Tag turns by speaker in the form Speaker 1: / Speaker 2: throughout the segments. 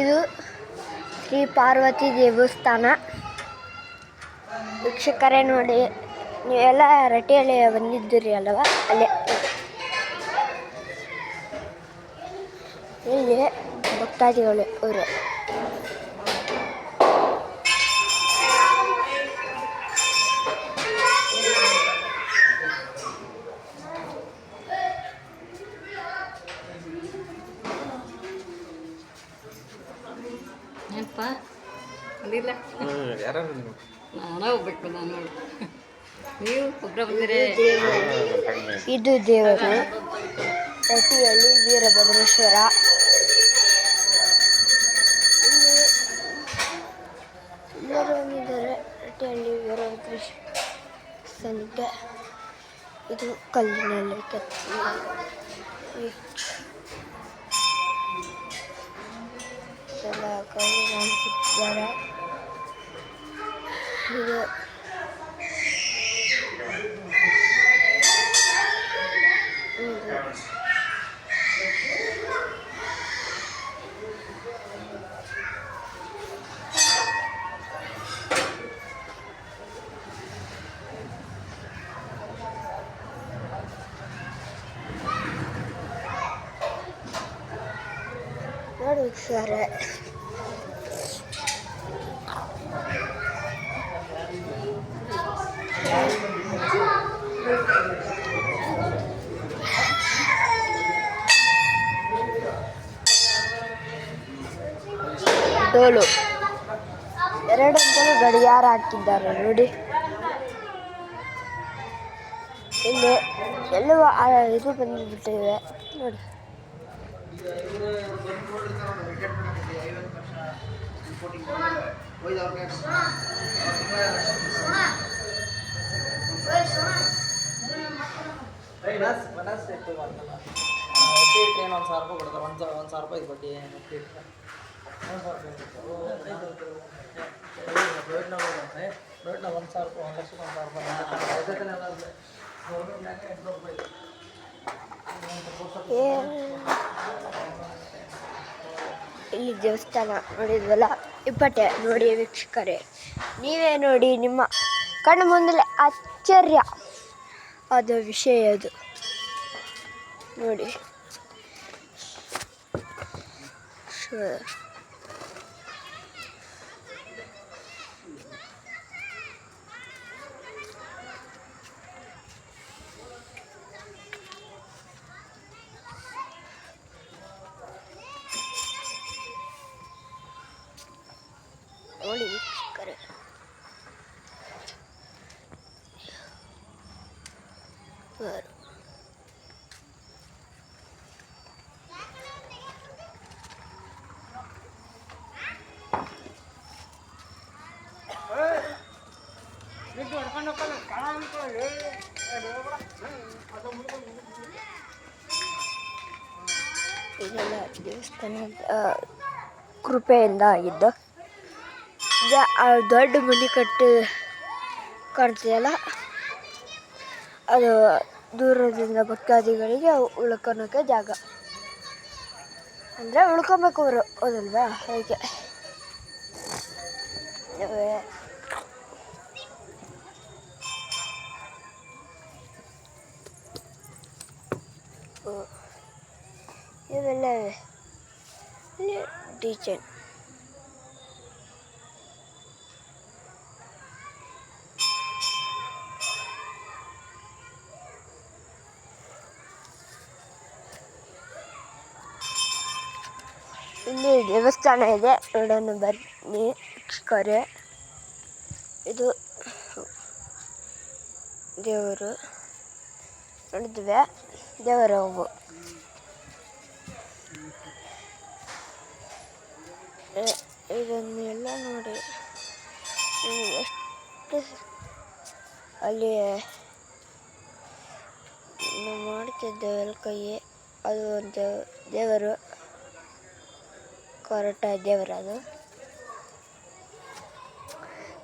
Speaker 1: ಇದು ಶ್ರೀ ಪಾರ್ವತಿ ದೇವಸ್ಥಾನ. ವೀಕ್ಷಕರೇ ನೋಡಿ ನೀವೆಲ್ಲ ರಟಿಯಲ್ಲಿ ಬಂದಿದ್ದೀರಿ ಅಲ್ವಾ? ಅಲ್ಲೇ ಇಲ್ಲಿ ಭಕ್ತಾದಿಗಳು ಇವರು.
Speaker 2: ಏನಪ್ಪ
Speaker 3: ಬಂದಿಲ್ಲ.
Speaker 2: ನಾನೇ ಹೋಗ್ಬೇಕು ನಾನು ನೀವು ಒಬ್ಬರ ಬಂದಿರಿ.
Speaker 1: ಇದು ದೇವರು. ಪ್ರತಿಯಲ್ಲಿ ವೀರಭದ್ರೇಶ್ವರ. ಇಲ್ಲಿ ಎಲ್ಲರೂ ಬಂದಿದ್ದಾರೆ ರಟಿಯಲ್ಲಿ ವೀರಭದ್ರೇಶ್ವರನಿಗೆ ಇದು ಕಲ್ಲಿನಲ್ಲಿ ಕೆತ್ತಿದ ಕಲ್ಲಿನಲ್ಲಿ ಕೆತ್ತಿದ್ದಾರೆ ಇದು ಇದು ನೋಡಿ ಸರ್ ಡೋಲು ಎರಡಂತಲೂ ಗಡಿಯಾರ ಹಾಕಿದ್ದಾರೆ ನೋಡಿ. ಇಲ್ಲಿ ಎಲ್ಲವೂ ಇದು ಬಂದುಬಿಟ್ಟಿವೆ. ನೋಡಿ. ಇಲ್ಲಿ ದೇವಸ್ಥಾನ ನೋಡಿದ್ವಲ್ಲ? ಇಪ್ಪಟ್ಟೆ ನೋಡಿ ವೀಕ್ಷಕರೇ. ನೀವೇ ನೋಡಿ ನಿಮ್ಮ ಕಣ್ಣು ಮುಂದಲೇ ಆಶ್ಚರ್ಯ. ಅದು ವಿಷಯ ಅದು. ನೋಡಿ ಶ- ನೋಡಿ ವೀಕ್ಷಕರೇ ಬರು. ಇದೆಲ್ಲ ದೇವಸ್ಥಾನ ಆ, ಕೃಪೆಯಿಂದ ಆಗಿದ್ದು. ಈಗ ಆ ದೊಡ್ಡ ಮನೆ ಕಟ್ಟಿ ಕಾಣ್ತಿದೆಯಲ್ಲ ಅದು ದೂರದಿಂದ ಭಕ್ತಾದಿಗಳಿಗೆ ಉಳ್ಕೊಳಕ್ಕೆ ಜಾಗ. ಅಂದರೆ ಉಳ್ಕೊಬೇಕು ಅವರು ಹೌದಲ್ವಾ? ಹಾಗೆ. ಇವೆ- ಓ. ಇವೆಲ್ಲ ಇವೆ ಇಲ್ಲಿ ಡಿಸೈನ್ ಇಲ್ಲಿ ದೇವಸ್ಥಾನ ಇದೆ ನೋಡೋಣ ಬನ್ನಿ ವೀಕ್ಷಕರೇ ಇದು ದೇವರು ನೋಡಿದ್ವಿ ದೇವರ ಹೂವು ಇದನ್ನೆಲ್ಲ ನೋಡಿ ಎಷ್ಟು ಅಲ್ಲಿ, ನಾವು ಮಾಡ್ತಿದ್ದೇವಲ್ಲ ಕೈ ಅದು ಒಂದು ದೇವರು, ಕೊರಟ ದೇವರು ಅದು.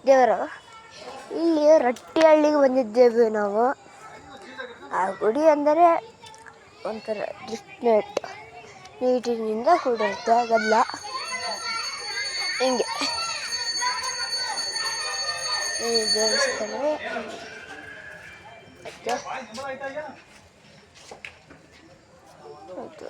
Speaker 1: ದೇವರು ಇಲ್ಲಿ ರಟ್ಟಿಹಳ್ಳಿಗೆ ಬಂದಿದ್ದೇವೆ ನಾವು. ಆ ಗುಡಿ ಅಂದರೆ ಒಂಥರ ಡ್ರಿಫ್ಟ್ ನೆಟ್ ನೀರಿನಿಂದ ಕೂಡಿರುತ್ತೆ ಆಗಲ್ಲ ಹಿಂಗೆ. ಈ ದೇವಸ್ಥಾನವೇ. ಆಯಿತು ಆಯಿತು